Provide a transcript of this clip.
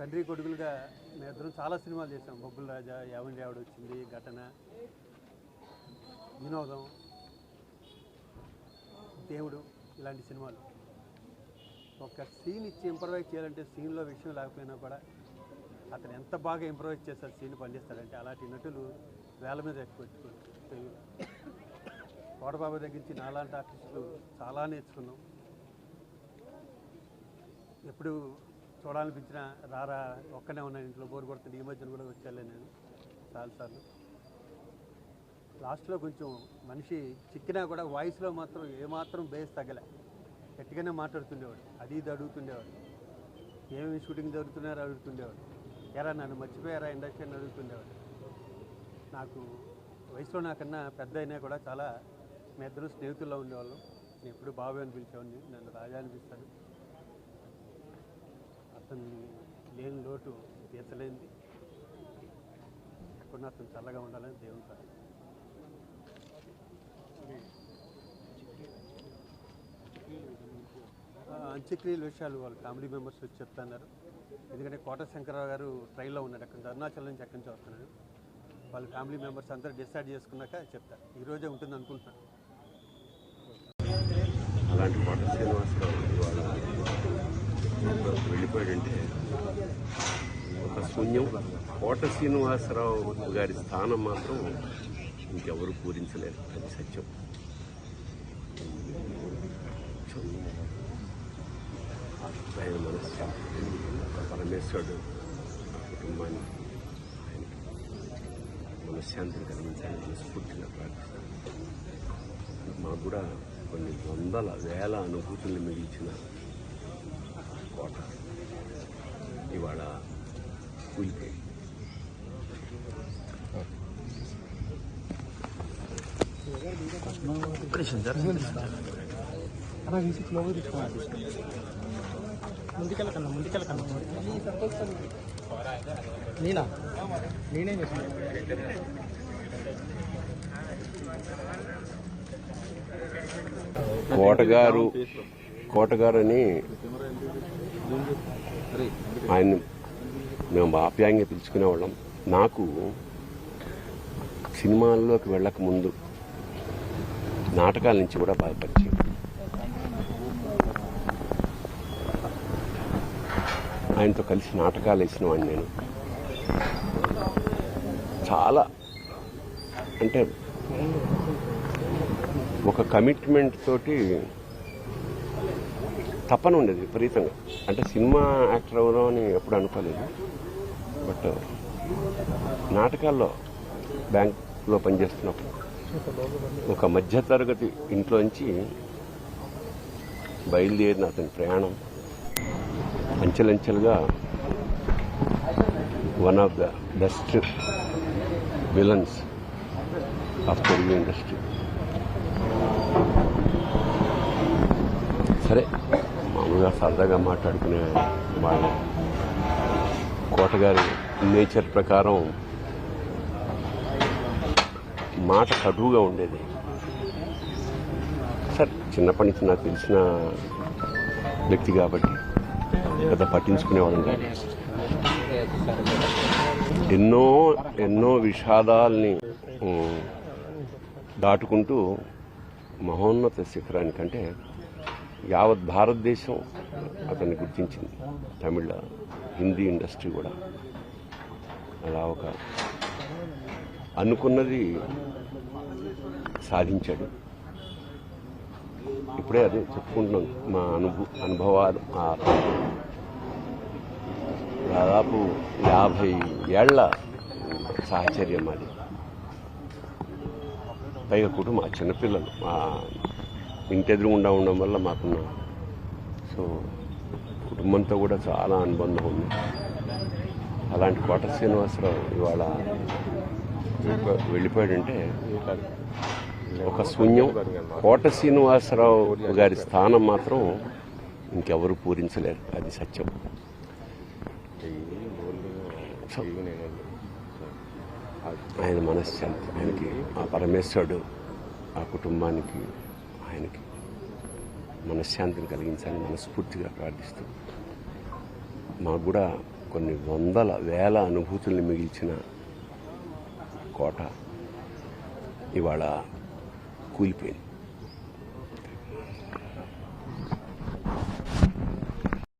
తండ్రి కొడుకులుగా మేమిద్దరం చాలా సినిమాలు చేసాం బొబ్బుల రాజా యావండి ఆవిడ వచ్చింది ఘటన వినోదం దేవుడు ఇలాంటి సినిమాలు. ఒక సీన్ ఇచ్చి ఇంప్రవైజ్ చేయాలంటే సీన్లో విషయం లేకపోయినా కూడా అతను ఎంత బాగా ఇంప్రవైజ్ చేస్తారు సీన్ పండిస్తాడంటే అలాంటి నటులు వేల మీద ఎక్కువ కోడబాబు దగ్గర నుంచి నాలాంటి ఆర్టిస్టులు చాలా నేర్చుకున్నాం. ఎప్పుడు చూడాలనిపించిన రారా ఒక్కనే ఉన్నాను ఇంట్లో బోర్ కొడుతుంది ఈ మధ్యన కూడా వచ్చాలే నేను చాలాసార్లు. లాస్ట్లో కొంచెం మనిషి చిక్కినా కూడా వాయిస్లో మాత్రం ఏమాత్రం బేస్ తగ్గలే. గట్టిగానే మాట్లాడుతుండేవాడు అది ఇది అడుగుతుండేవాడు. ఏమేమి షూటింగ్ జరుగుతున్నారో అడుగుతుండేవాడు. ఎరా నన్ను మర్చిపోయారా ఇండస్ట్రీ అని అడుగుతుండేవాడు. నాకు వయసులో నాకన్నా పెద్ద అయినా కూడా చాలా మీ ఇద్దరు స్నేహితుల్లో ఉండేవాళ్ళం. నేను ఎప్పుడు బాబు అని పిలిచేవాడిని నన్ను రాజా అనిపిస్తాను అతను లేని లోటు తీర్చలేనిది. ఎక్కడున్నా అతను చల్లగా ఉండాలని దేవుని ప్రార్థన అంత్యక్రియల విషయాలు వాళ్ళ ఫ్యామిలీ మెంబర్స్ వచ్చి చెప్తున్నారు. ఎందుకంటే కోట శంకరరావు గారు ట్రైన్లో ఉన్నారు. అక్కడ అరుణాచల్ నుంచి ఎక్కడి నుంచి వస్తున్నాడు వాళ్ళ ఫ్యామిలీ మెంబర్స్ అందరూ డిసైడ్ చేసుకున్నాక చెప్తారు. ఈరోజే ఉంటుంది అనుకుంటున్నాను. అలాంటి కోట శ్రీనివాసరావు వెళ్ళిపోయాడంటే ఒక శూన్యం. కోట శ్రీనివాసరావు గారి స్థానం మాత్రం ఇంకెవరు పూరించలేరు. అది సత్యం. ఆయన మనస్సు. పరమేశ్వరుడు. ఆ కుటుంబాన్ని ఆయనకి మనశ్శాంతిని కలిగించాలని మనస్ఫూర్తిగా ప్రార్థిస్తాను. మాకు కూడా కొన్ని వందల వేల అనుభూతుల్ని మిగిల్చిన కోట ఇవాళ కూలిపోయి ముందుకెళ్ళకన్నా ముందుకెళ్ళకన్నా నేనా నేనేం చేసిన కోటగారు కోటగారని ఆయన మేము ఆప్యాయంగా పిలుచుకునేవాళ్ళం నాకు సినిమాల్లోకి వెళ్ళక ముందు నాటకాల నుంచి కూడా బాగా పరిచయం. ఆయనతో కలిసి నాటకాలు వేసిన వాడిని నేను. చాలా అంటే ఒక కమిట్మెంట్ తోటి తప్పన ఉండేది విపరీతంగా. అంటే సినిమా యాక్టర్ అవుదాం అని ఎప్పుడు అనుకోలేదు. బట్ నాటకాల్లో బ్యాంక్లో పనిచేస్తున్నప్పుడు ఒక మధ్యతరగతి ఇంట్లోంచి బయలుదేరిన అతని ప్రయాణం అంచెలంచెలుగా one of the best villains of Telugu industry సరే మామూలుగా సరదాగా మాట్లాడుకునే వాళ్ళ. కోటగారి నేచర్ ప్రకారం మాట కటువుగా ఉండేది. సార్ చిన్నప్పటి నుంచి నాకు తెలిసిన వ్యక్తి కాబట్టి పెద్ద పట్టించుకునేవాళ్ళం కాదు. ఎన్నో ఎన్నో విషాదాల్ని దాటుకుంటూ మహోన్నత శిఖరానికంటే యావత్ భారతదేశం అతన్ని గుర్తించింది. తమిళ హిందీ ఇండస్ట్రీ కూడా. అలా ఒక అనుకున్నది సాధించాడు. ఇప్పుడే అదే చెప్పుకుంటున్నాం. మా అనుభవ అనుభవాలు ఆ దాదాపు యాభై ఏళ్ళ సాహచర్యం అది. పైగా కుటుంబం ఆ చిన్నపిల్లలు ఇంటెదురుగుండా ఇంటి ఉండడం వల్ల మాకున్న సో కుటుంబంతో కూడా చాలా అనుబంధం ఉంది. అలాంటి కోట శ్రీనివాసరావు ఇవాళ వెళ్ళిపోయాడంటే ఒక శూన్యం. కోట శ్రీనివాసరావు గారి స్థానం మాత్రం ఇంకెవరు పూరించలేరు. అది సత్యం. ఆయన మనశ్శాంతి. ఆయనకి ఆ పరమేశ్వరుడు ఆ కుటుంబానికి ఆయనకి మనశ్శాంతిని కలిగించాలని మనస్ఫూర్తిగా ప్రార్థిస్తూ మాకు కూడా కొన్ని వందల వేల అనుభూతుల్ని మిగిల్చిన కోట ఇవాళ కూలిపోయింది.